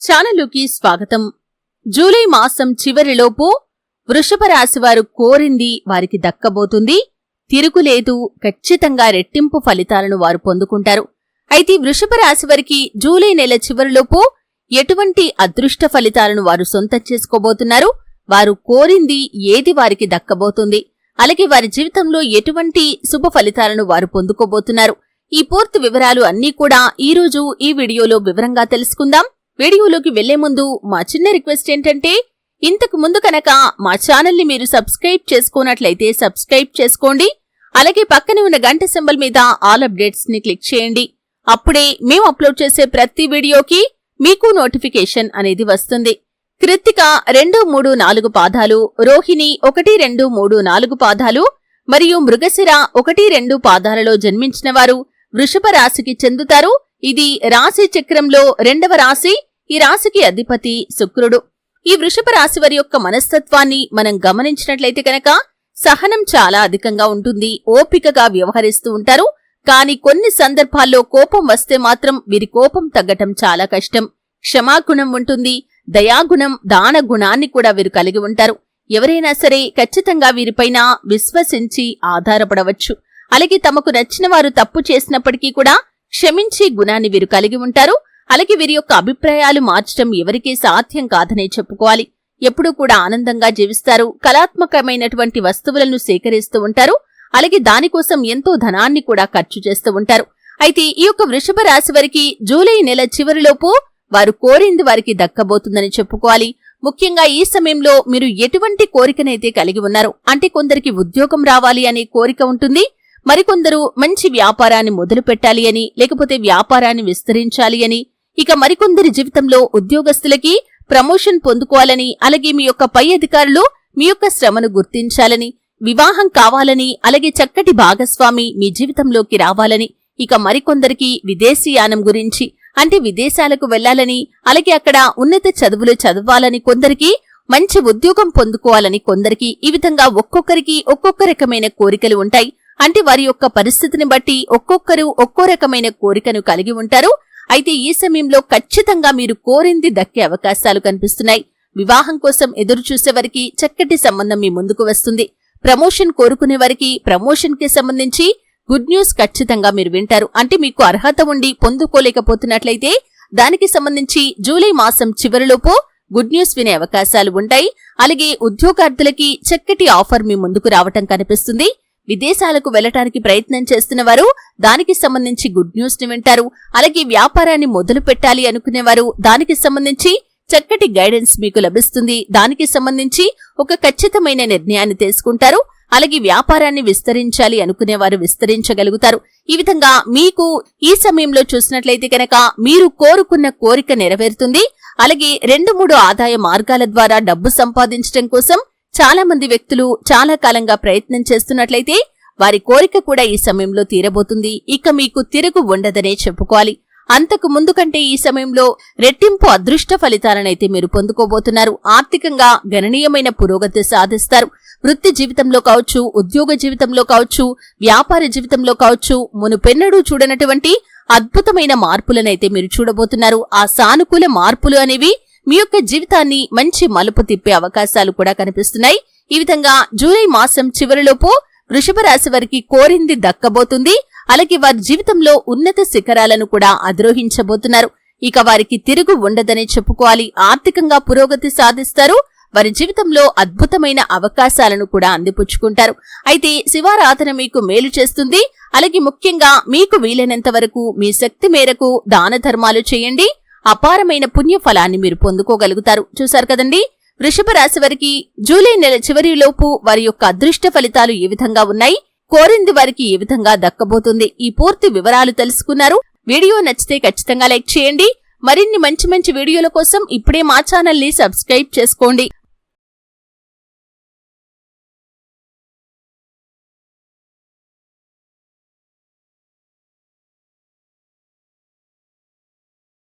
ఛానలుకి స్వాగతం. జూలై మాసం చివరిలోపు వృషభ కోరింది వారికి దక్కబోతుంది. తిరుగులేదు ఖచ్చితంగా రెట్టింపు ఫలితాలను వారు పొందుకుంటారు. అయితే వృషభ వారికి జూలై నెల చివరిలోపు ఎటువంటి అదృష్ట ఫలితాలను వారు సొంతం చేసుకోబోతున్నారు? వారు కోరింది ఏది వారికి దక్కబోతుంది? అలాగే వారి జీవితంలో ఎటువంటి శుభ ఫలితాలను వారు పొందుకోబోతున్నారు? ఈ పూర్తి వివరాలు అన్నీ కూడా ఈ రోజు ఈ వీడియోలో వివరంగా తెలుసుకుందాం. వీడియోలోకి వెళ్ళే ముందు మా చిన్న రిక్వెస్ట్ ఏంటంటే ఇంతకు ముందు కనుక మా ఛానల్ని మీరు సబ్స్క్రైబ్ చేసుకున్నట్లయితే సబ్స్క్రైబ్ చేసుకోండి. అలాగే పక్కనే ఉన్న గంట సింబల్ మీద ఆల్ అప్డేట్స్ని క్లిక్ చేయండి. అప్పుడే మేము అప్లోడ్ చేసే ప్రతి వీడియోకి మీకు నోటిఫికేషన్ అనేది వస్తుంది. కృత్తిక రెండు మూడు నాలుగు పాదాలు రోహిణి ఒకటి రెండు మూడు నాలుగు పాదాలు మరియు మృగశిర ఒకటి రెండు పాదాలలో జన్మించిన వారు వృషభ రాశికి చెందుతారు. ఇది రాశి చక్రంలో రెండవ రాశి. ఈ రాశికి అధిపతి శుక్రుడు. ఈ వృషభ రాశి వారి యొక్క మనస్తత్వాన్ని మనం గమనించినట్లయితే కనుక సహనం చాలా అధికంగా ఉంటుంది ఓపికగా వ్యవహరిస్తూ ఉంటారు. కానీ కొన్ని సందర్భాల్లో కోపం వస్తే మాత్రం వీరి కోపం తగ్గటం చాలా కష్టం. క్షమాగుణం ఉంటుంది దయాగుణం దాన గుణాన్ని కూడా వీరు కలిగి ఉంటారు. ఎవరైనా సరే ఖచ్చితంగా వీరిపైన విశ్వసించి ఆధారపడవచ్చు. అలాగే తమకు నచ్చిన వారు తప్పు చేసినప్పటికీ కూడా క్షమించే గుణాన్ని వీరు కలిగి ఉంటారు. అలాగే వీరి యొక్క అభిప్రాయాలు మార్చడం ఎవరికీ సాధ్యం కాదనే చెప్పుకోవాలి. ఎప్పుడూ కూడా ఆనందంగా జీవిస్తారు. కళాత్మకమైనటువంటి వస్తువులను సేకరిస్తూ ఉంటారు. అలాగే దానికోసం ఎంతో ధనాన్ని కూడా ఖర్చు చేస్తూ ఉంటారు. అయితే ఈ యొక్క వృషభ రాశి వారికి జూలై నెల చివరిలోపు వారు కోరింది వారికి దక్కబోతుందని చెప్పుకోవాలి. ముఖ్యంగా ఈ సమయంలో మీరు ఎటువంటి కోరికనైతే కలిగి ఉన్నారు అంటే కొందరికి ఉద్యోగం రావాలి అనే కోరిక ఉంటుంది. మరికొందరు మంచి వ్యాపారాన్ని మొదలు పెట్టాలి అని లేకపోతే వ్యాపారాన్ని విస్తరించాలి అని ఇక మరికొందరి జీవితంలో ఉద్యోగస్తులకి ప్రమోషన్ పొందుకోవాలని అలాగే మీ యొక్క పై అధికారులు మీ యొక్క శ్రమను గుర్తించాలని వివాహం కావాలని అలాగే చక్కటి భాగస్వామి మీ జీవితంలోకి రావాలని ఇక మరికొందరికి విదేశీయానం గురించి అంటే విదేశాలకు వెళ్ళాలని అలాగే అక్కడ ఉన్నత చదువులు చదవాలని కొందరికి మంచి ఉద్యోగం పొందుకోవాలని కొందరికి ఈ విధంగా ఒక్కొక్కరికి ఒక్కొక్క రకమైన కోరికలు ఉంటాయి. అంటే వారి యొక్క పరిస్థితిని బట్టి ఒక్కొక్కరు ఒక్కో రకమైన కోరికను కలిగి ఉంటారు. అయితే ఈ సమయంలో ఖచ్చితంగా మీరు కోరింది దక్కే అవకాశాలు కనిపిస్తున్నాయి. వివాహం కోసం ఎదురు చూసేవారికి చక్కటి సంబంధం మీ ముందుకు వస్తుంది. ప్రమోషన్ కోరుకునే వారికి ప్రమోషన్కి సంబంధించి గుడ్ న్యూస్ ఖచ్చితంగా మీరు వింటారు. అంటే మీకు అర్హత ఉండి పొందుకోలేకపోతున్నట్లయితే దానికి సంబంధించి జూలై మాసం చివరిలోపు గుడ్ న్యూస్ వినే అవకాశాలు ఉంటాయి. అలాగే ఉద్యోగార్థులకి చక్కటి ఆఫర్ మీ ముందుకు రావటం కనిపిస్తుంది. విదేశాలకు వెళ్ళటానికి ప్రయత్నం చేస్తున్న వారు దానికి సంబంధించి గుడ్ న్యూస్ని వింటారు. అలాగే వ్యాపారాన్ని మొదలు పెట్టాలి అనుకునేవారు దానికి సంబంధించి చక్కటి గైడెన్స్ మీకు లభిస్తుంది. దానికి సంబంధించి ఒక ఖచ్చితమైన నిర్ణయాన్ని తీసుకుంటారు. అలాగే వ్యాపారాన్ని విస్తరించాలి అనుకునేవారు విస్తరించగలుగుతారు. ఈ విధంగా మీకు ఈ సమయంలో చూసినట్లయితే కనుక మీరు కోరుకున్న కోరిక నెరవేరుతుంది. అలాగే రెండు మూడు ఆదాయ మార్గాల ద్వారా డబ్బు సంపాదించడం కోసం చాలా మంది వ్యక్తులు చాలా కాలంగా ప్రయత్నం చేస్తున్నట్లయితే వారి కోరిక కూడా ఈ సమయంలో తీరబోతుంది. ఇక మీకు తిరుగు ఉండదనే చెప్పుకోవాలి. అంతకు ముందు కంటే ఈ సమయంలో రెట్టింపు అదృష్ట ఫలితాలనైతే మీరు పొందుకోబోతున్నారు. ఆర్థికంగా గణనీయమైన పురోగతి సాధిస్తారు. వృత్తి జీవితంలో కావచ్చు ఉద్యోగ జీవితంలో కావచ్చు వ్యాపార జీవితంలో కావచ్చు మునుపెన్నడూ చూడనటువంటి అద్భుతమైన మార్పులనైతే మీరు చూడబోతున్నారు. ఆ సానుకూల మార్పులు అనేవి మీ యొక్క జీవితాన్ని మంచి మలుపు తిప్పే అవకాశాలు కూడా కనిపిస్తున్నాయి. ఈ విధంగా జూలై మాసం చివరిలోపు వృషభ రాశి వారికి కోరింది దక్కబోతుంది. అలాగే వారి జీవితంలో ఉన్నత శిఖరాలను కూడా అధిరోహించబోతున్నారు. ఇక వారికి తిరుగు ఉండదని చెప్పుకోవాలి. ఆర్థికంగా పురోగతి సాధిస్తారు. వారి జీవితంలో అద్భుతమైన అవకాశాలను కూడా అందిపుచ్చుకుంటారు. అయితే శివారాధన మీకు మేలు చేస్తుంది. అలాగే ముఖ్యంగా మీకు వీలైనంత వరకు మీ శక్తి మేరకు దాన ధర్మాలు చేయండి. అపారమైన పుణ్య ఫలాన్ని మీరు పొందుకోగలుగుతారు. చూశారు కదండి? వృషభ రాశి వారికి జూలై నెల చివరిలోపు వారి యొక్క అదృష్ట ఫలితాలు ఏ విధంగా ఉన్నాయి? కోరింది వారికి ఏ విధంగా దక్కబోతుంది? ఈ పూర్తి వివరాలు తెలుసుకున్నారు. వీడియో నచ్చితే ఖచ్చితంగా లైక్ చేయండి. మరిన్ని మంచి మంచి వీడియోల కోసం ఇప్పుడే మా ఛానల్ని సబ్స్క్రైబ్ చేసుకోండి.